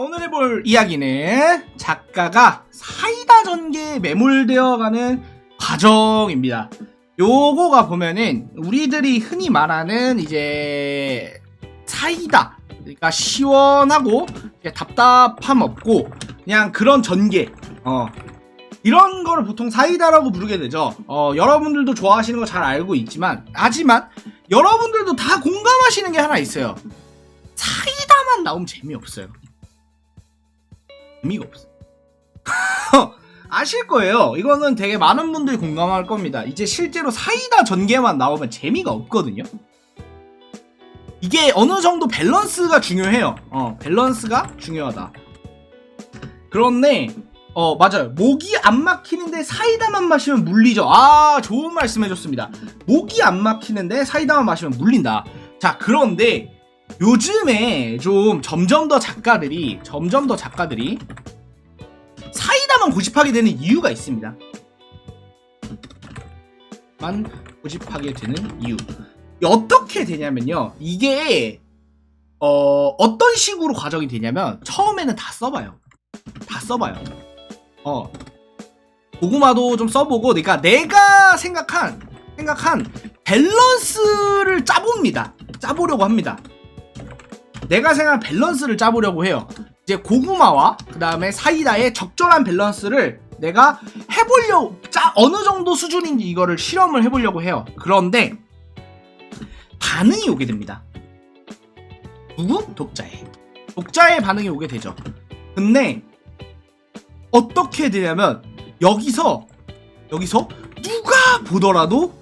오늘 해볼 이야기는 작가가 사이다 전개에 매몰되어가는 과정입니다. 요거가 보면은 우리들이 흔히 말하는 이제 사이다 그러니까 시원하고 답답함 없고 그냥 그런 전개 어 이런 거를 보통 사이다라고 부르게 되죠. 어 여러분들도 좋아하시는 거 잘 알고 있지만 하지만 여러분들도 다 공감하시는 게 하나 있어요. 사이다만 나오면 재미없어요. 재미가 없어. 아실 거예요. 이거는 되게 많은 분들이 공감할 겁니다. 이제 실제로 사이다 전개만 나오면 재미가 없거든요. 이게 어느 정도 밸런스가 중요해요. 어, 밸런스가 중요하다. 그런데 어, 맞아요. 목이 안 막히는데 사이다만 마시면 물리죠. 아, 좋은 말씀 해줬습니다. 목이 안 막히는데 사이다만 마시면 물린다. 자, 그런데 요즘에 좀 점점 더 작가들이, 점점 더 작가들이 사이다만 고집하게 되는 이유가 있습니다. 만 고집하게 되는 이유. 어떻게 되냐면요. 이게, 어, 어떤 식으로 과정이 되냐면, 처음에는 다 써봐요. 다 써봐요. 어. 고구마도 좀 써보고, 그러니까 내가 생각한, 생각한 밸런스를 짜봅니다. 짜보려고 합니다. 내가 생각한 밸런스를 짜보려고 해요. 이제 고구마와 그 다음에 사이다의 적절한 밸런스를 내가 해보려고, 짜, 어느 정도 수준인지 이거를 실험을 해보려고 해요. 그런데, 반응이 오게 됩니다. 누구? 독자의. 독자의 반응이 오게 되죠. 근데, 어떻게 되냐면 여기서 여기서 누가 보더라도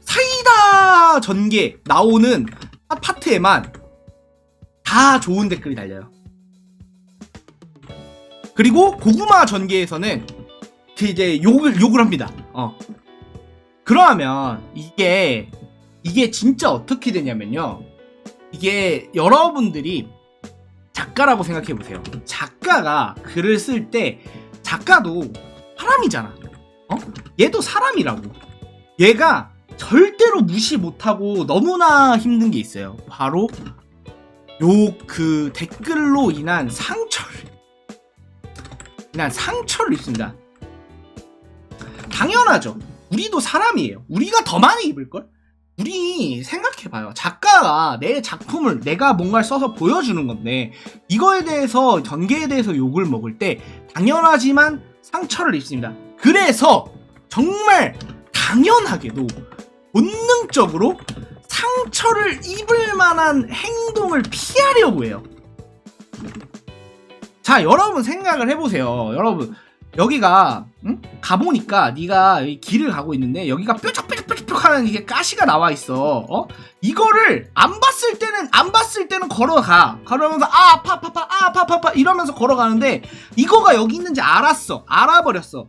사이다 전개 나오는 파트에만 다 좋은 댓글이 달려요. 그리고 고구마 전개에서는 그 이제 욕을 욕을 합니다. 어. 그러면 이게 이게 진짜 어떻게 되냐면요. 이게 여러분들이 작가라고 생각해 보세요. 작가가 글을 쓸 때 작가도 사람이잖아. 어? 얘도 사람이라고. 얘가 절대로 무시 못하고 너무나 힘든 게 있어요. 바로 요 그 댓글로 인한 상처를 인한 상처를 입습니다. 당연하죠. 우리도 사람이에요. 우리가 더 많이 입을걸? 우리 생각해봐요. 작가가 내 작품을 내가 뭔가를 써서 보여주는 건데 이거에 대해서 전개에 대해서 욕을 먹을 때 당연하지만 상처를 입습니다. 그래서 정말 당연하게도 본능적으로 상처를 입을 만한 행동을 피하려고 해요. 자, 여러분 생각을 해보세요. 여러분 여기가 응? 가보니까 네가 길을 가고 있는데 여기가 뾰족뾰족뾰족 하는 이게 가시가 나와 있어. 어? 이거를 안 봤을 때는 안 봤을 때는 걸어가. 걸으면서 아 아파 아파 아파 아 아파 아파 이러면서 걸어가는데 이거가 여기 있는지 알았어. 알아버렸어.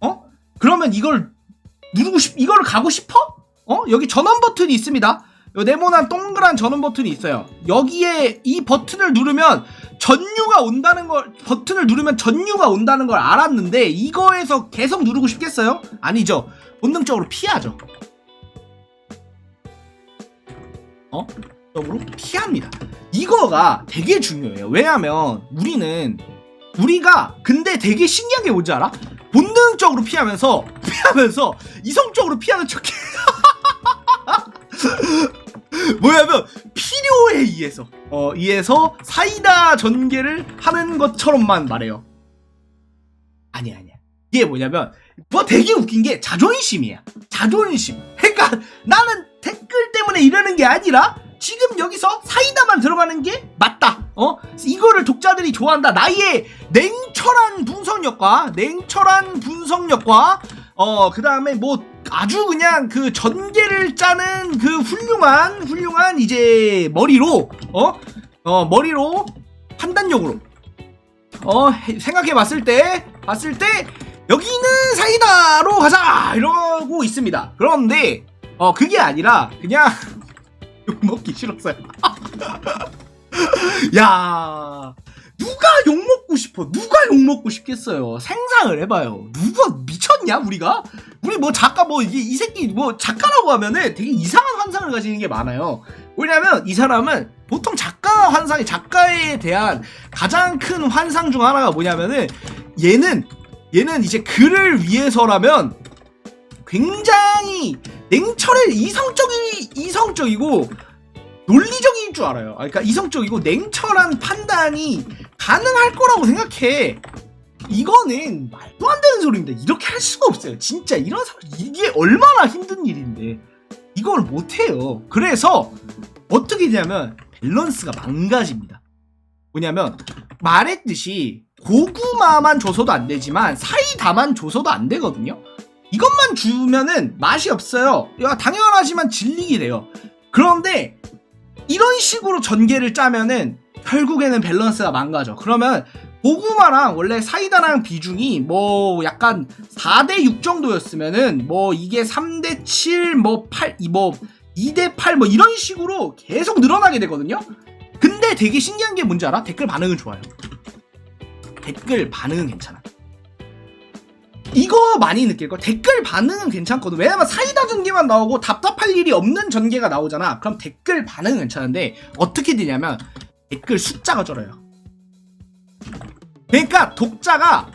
어? 그러면 이걸 누르고 싶 이거를 가고 싶어? 어? 여기 전원 버튼이 있습니다. 요 네모난 동그란 전원 버튼이 있어요. 여기에 이 버튼을 누르면 전류가 온다는 걸 버튼을 누르면 전류가 온다는 걸 알았는데 이거에서 계속 누르고 싶겠어요? 아니죠. 본능적으로 피하죠. 어? 적으로 피합니다. 이거가 되게 중요해요. 왜냐하면 우리는 우리가 근데 되게 신기한 게 뭔지 알아? 본능적으로 피하면서 피하면서 이성적으로 피하는 척해. 뭐냐면 필요에 의해서 어 의해서 사이다 전개를 하는 것처럼만 말해요. 아니야 아니야. 이게 뭐냐면 뭐 되게 웃긴 게 자존심이야. 자존심. 그러니까 나는 댓글 때문에 이러는 게 아니라 지금 여기서 사이다만 들어가는 게 맞다. 어? 이거를 독자들이 좋아한다. 나의 냉철한 분석력과 냉철한 분석력과 어, 그 다음에 뭐 아주 그냥 그 전개를 짜는 그 훌륭한 훌륭한 이제 머리로 어? 어, 머리로 판단력으로 어, 생각해 봤을 때 봤을 때 여기는 사이다로 가자 이러고 있습니다. 그런데 어 그게 아니라 그냥 욕 먹기 싫었어요. 야 누가 욕 먹고 싶어? 누가 욕 먹고 싶겠어요? 생상을 해봐요. 누가 미 쳤냐 우리가? 우리 뭐 작가 뭐 이게 이 새끼 뭐 작가라고 하면은 되게 이상한 환상을 가지는 게 많아요. 왜냐면 이 사람은 보통 작가가 환상이 작가에 대한 가장 큰 환상 중 하나가 뭐냐면은 얘는 얘는 이제 글을 위해서라면 굉장히 냉철해 이성적이 이성적이고 논리적인 줄 알아요. 아, 그러니까 이성적이고 냉철한 판단이 가능할 거라고 생각해. 이거는 말도 안 되는 소리입니다. 이렇게 할 수가 없어요. 진짜 이런 사람 이게 얼마나 힘든 일인데 이걸 못 해요. 그래서 어떻게 되냐면 밸런스가 망가집니다. 뭐냐면 말했듯이 고구마만 줘서도 안 되지만 사이다만 줘서도 안 되거든요. 이것만 주면은 맛이 없어요. 야, 당연하지만 질리게 돼요. 그런데 이런 식으로 전개를 짜면은 결국에는 밸런스가 망가져. 그러면 고구마랑 원래 사이다랑 비중이 뭐 약간 4대 6 정도였으면은 뭐 이게 3대 7, 뭐 8, 뭐 2대 8 뭐 이런 식으로 계속 늘어나게 되거든요. 근데 되게 신기한 게 뭔지 알아? 댓글 반응은 좋아요. 댓글 반응은 괜찮아. 이거 많이 느낄 걸. 댓글 반응은 괜찮거든. 왜냐면 사이다 전개만 나오고 답답할 일이 없는 전개가 나오잖아. 그럼 댓글 반응은 괜찮은데 어떻게 되냐면 댓글 숫자가 줄어요. 그러니까 독자가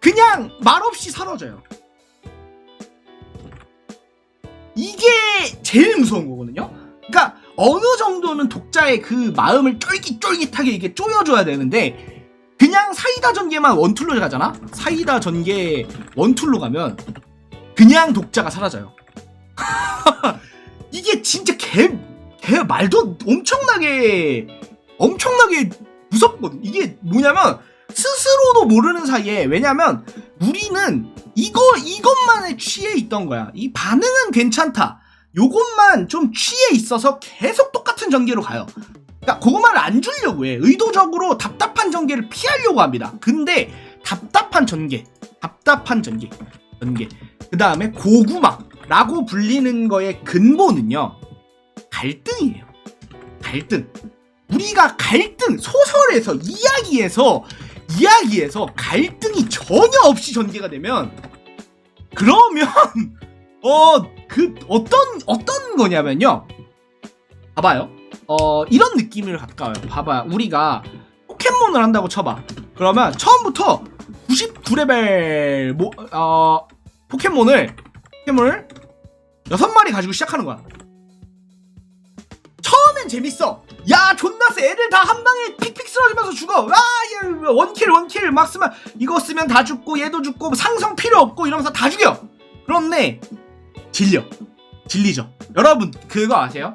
그냥 말없이 사라져요. 이게 제일 무서운 거거든요. 그러니까 어느 정도는 독자의 그 마음을 쫄깃쫄깃하게 이게 쪼여줘야 되는데 그냥 사이다 전개만 원툴로 가잖아. 사이다 전개 원툴로 가면 그냥 독자가 사라져요. 이게 진짜 개, 개 말도 엄청나게 엄청나게 무섭거든. 이게 뭐냐면 스스로도 모르는 사이에 왜냐면 우리는 이거 이것만에 취해 있던 거야. 이 반응은 괜찮다. 요것만 좀 취해 있어서 계속 똑같은 전개로 가요. 그러니까 그것만을 안 주려고 해. 의도적으로 답답한 전개를 피하려고 합니다. 근데 답답한 전개, 답답한 전개, 전개. 그 다음에 고구마라고 불리는 거의 근본은요 갈등이에요. 갈등. 우리가 갈등 소설에서 이야기에서 이야기에서 갈등이 전혀 없이 전개가 되면 그러면 어 그 어떤 어떤 거냐면요. 봐봐요. 어 이런 느낌을 가까워요. 봐봐요. 우리가 포켓몬을 한다고 쳐봐. 그러면 처음부터 99레벨 뭐, 어, 포켓몬을 포켓몬을 6마리 가지고 시작하는 거야. 처음엔 재밌어 야 존나 세. 애들 다 한 방에 픽픽 쓰러지면서 죽어. 아 얘, 원킬 원킬. 막 쓰면 이거 쓰면 다 죽고 얘도 죽고 상성 필요 없고 이러면서 다 죽여. 그런데 질려. 질리죠. 여러분 그거 아세요?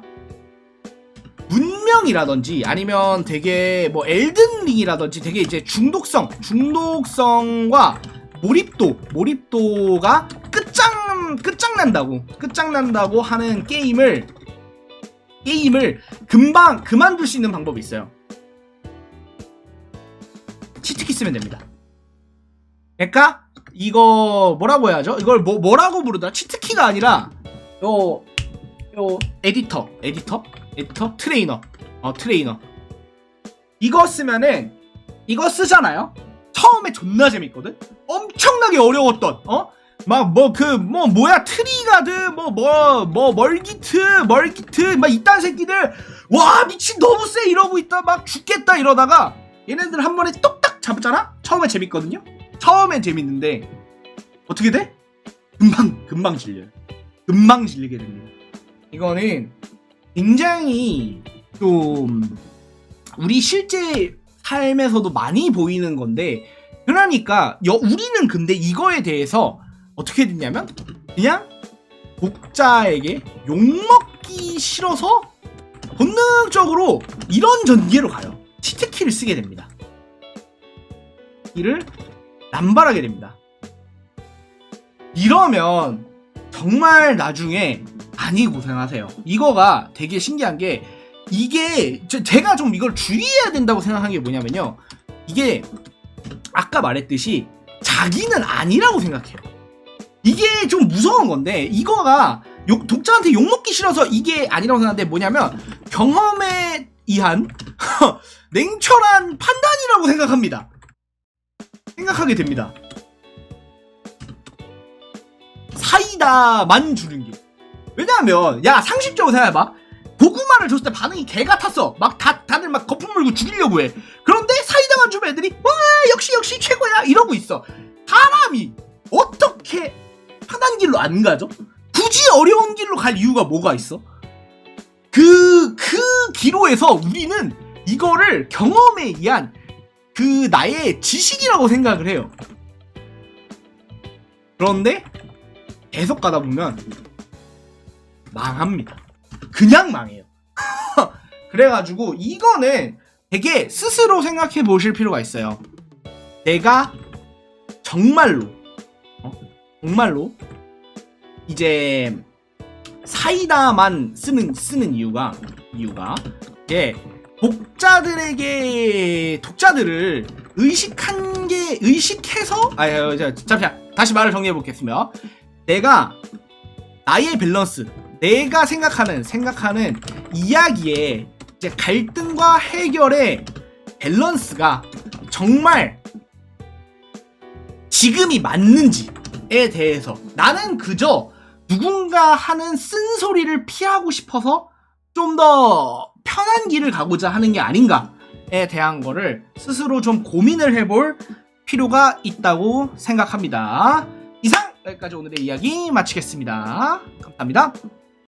문명이라든지 아니면 되게 뭐 엘든링이라든지 되게 이제 중독성 중독성과 몰입도 몰입도가 끝장 끝장난다고 끝장난다고 하는 게임을 게임을 금방 그만둘 수 있는 방법이 있어요. 치트키 쓰면 됩니다. 그러니까 이거 뭐라고 해야죠? 이걸 뭐 뭐라고 부르더라? 치트키가 아니라 요 요 에디터, 에디터, 에디터, 트레이너, 어 트레이너. 이거 쓰면은 이거 쓰잖아요. 처음에 존나 재밌거든. 엄청나게 어려웠던 어? 막뭐그 뭐 뭐야? 트리가드 뭐 뭐 뭐 멀기트 멀기트 막 이딴 새끼들. 와 미친 너무 세 이러고 있다. 막 죽겠다 이러다가 얘네들 한 번에 똑딱 잡잖아? 처음에 재밌거든요? 처음엔 재밌는데 어떻게 돼? 금방 금방 질려요. 금방 질리게 됩니다. 이거는 굉장히 좀 우리 실제 삶에서도 많이 보이는 건데 그러니까 여, 우리는 근데 이거에 대해서 어떻게 됐냐면 그냥 독자에게 욕먹기 싫어서 본능적으로 이런 전개로 가요. 치트키를 쓰게 됩니다. 이를 남발하게 됩니다. 이러면 정말 나중에 많이 고생하세요. 이거가 되게 신기한 게 이게 저- 제가 좀 이걸 주의해야 된다고 생각한 게 뭐냐면요. 이게 아까 말했듯이 자기는 아니라고 생각해요. 이게 좀 무서운 건데 이거가 욕, 독자한테 욕먹기 싫어서 이게 아니라고 생각하는데 뭐냐면 경험에 의한 냉철한 판단이라고 생각합니다. 생각하게 됩니다. 사이다만 주는 게 왜냐하면 야 상식적으로 생각해봐 고구마를 줬을 때 반응이 개 같았어. 막 다, 다들 막 거품 물고 죽이려고 해. 그런데 사이다만 주면 애들이 와 역시 역시 최고야 이러고 있어. 사람이 어떻게 편한 길로 안 가죠? 굳이 어려운 길로 갈 이유가 뭐가 있어? 그, 그 기로에서 우리는 이거를 경험에 의한 그 나의 지식이라고 생각을 해요. 그런데 계속 가다 보면 망합니다. 그냥 망해요. 그래가지고 이거는 되게 스스로 생각해 보실 필요가 있어요. 내가 정말로, 어? 정말로 이제 사이다만 쓰는 쓰는 이유가 이유가 예 독자들에게 독자들을 의식한 게 의식해서 아유 자, 잠시만 다시 말을 정리해 보겠습니다. 내가 나의 밸런스 내가 생각하는 생각하는 이야기의 이제 갈등과 해결의 밸런스가 정말 지금이 맞는지 에 대해서 나는 그저 누군가 하는 쓴소리를 피하고 싶어서 좀 더 편한 길을 가고자 하는 게 아닌가에 대한 거를 스스로 좀 고민을 해볼 필요가 있다고 생각합니다. 이상 여기까지 오늘의 이야기 마치겠습니다. 감사합니다.